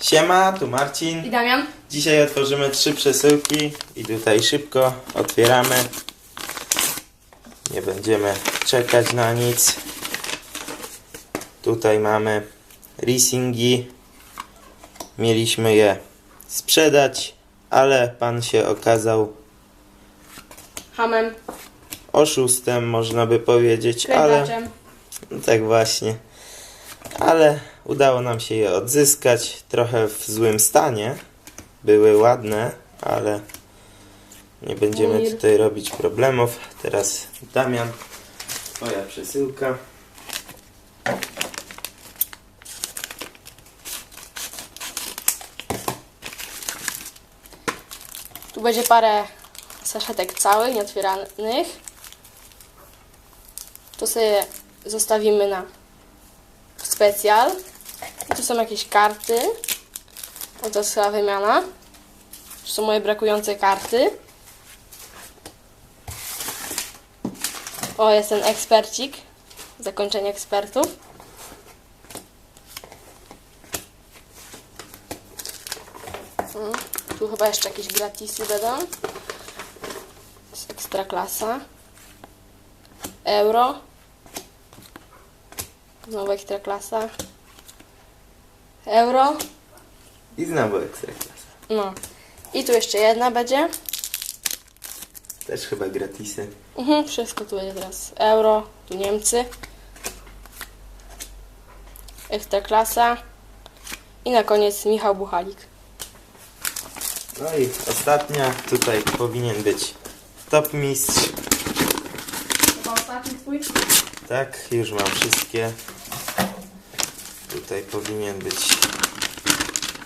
Siema, tu Marcin. I Damian. Dzisiaj otworzymy trzy przesyłki i tutaj szybko otwieramy. Nie będziemy czekać na nic. Tutaj mamy leasingi. Mieliśmy je sprzedać, ale pan się okazał Hamem. oszustem, można by powiedzieć, ale no tak właśnie. Ale udało nam się je odzyskać. Trochę w złym stanie. Były ładne, ale nie będziemy tutaj robić problemów. Teraz Damian, twoja przesyłka. Tu będzie parę saszetek całych, nieotwieranych. To sobie zostawimy na specjal. Tu są jakieś karty. O, to jest chyba wymiana. To są moje brakujące karty. O, jest ten ekspercik. Zakończenie ekspertów. Tu chyba jeszcze jakieś gratisy będą. Jest ekstra klasa. Euro. Znowu ekstra klasa. Euro. I znowu ekstraklasa. No. I tu jeszcze jedna będzie. Też chyba gratisy. Mhm, wszystko tu będzie teraz. Euro, tu Niemcy. Ekstra klasa. I na koniec Michał Buchalik. No i ostatnia, tutaj powinien być top mistrz. To ostatni twój? Tak, już mam wszystkie. Tutaj powinien być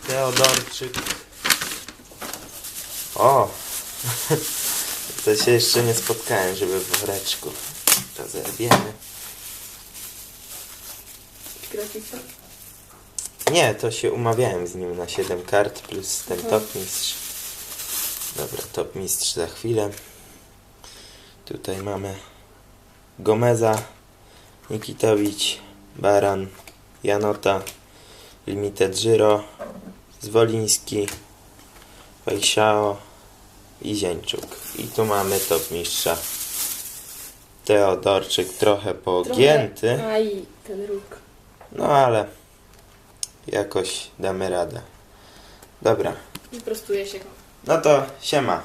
Teodorczyk. O! To się jeszcze nie spotkałem, żeby w woreczku. To zerwiemy. Nie, to się umawiałem z nim na 7 kart plus ten top mistrz. Dobra, top mistrz za chwilę. Tutaj mamy Gomeza, Nikitowicz, Baran, Janota, Limited Giro, Zwoliński, Wejsiao i Zieńczuk. I tu mamy top mistrza. Teodorczyk trochę pogięty, A i ten róg. no ale jakoś damy radę. Dobra, Wyprostuje się go. no to siema.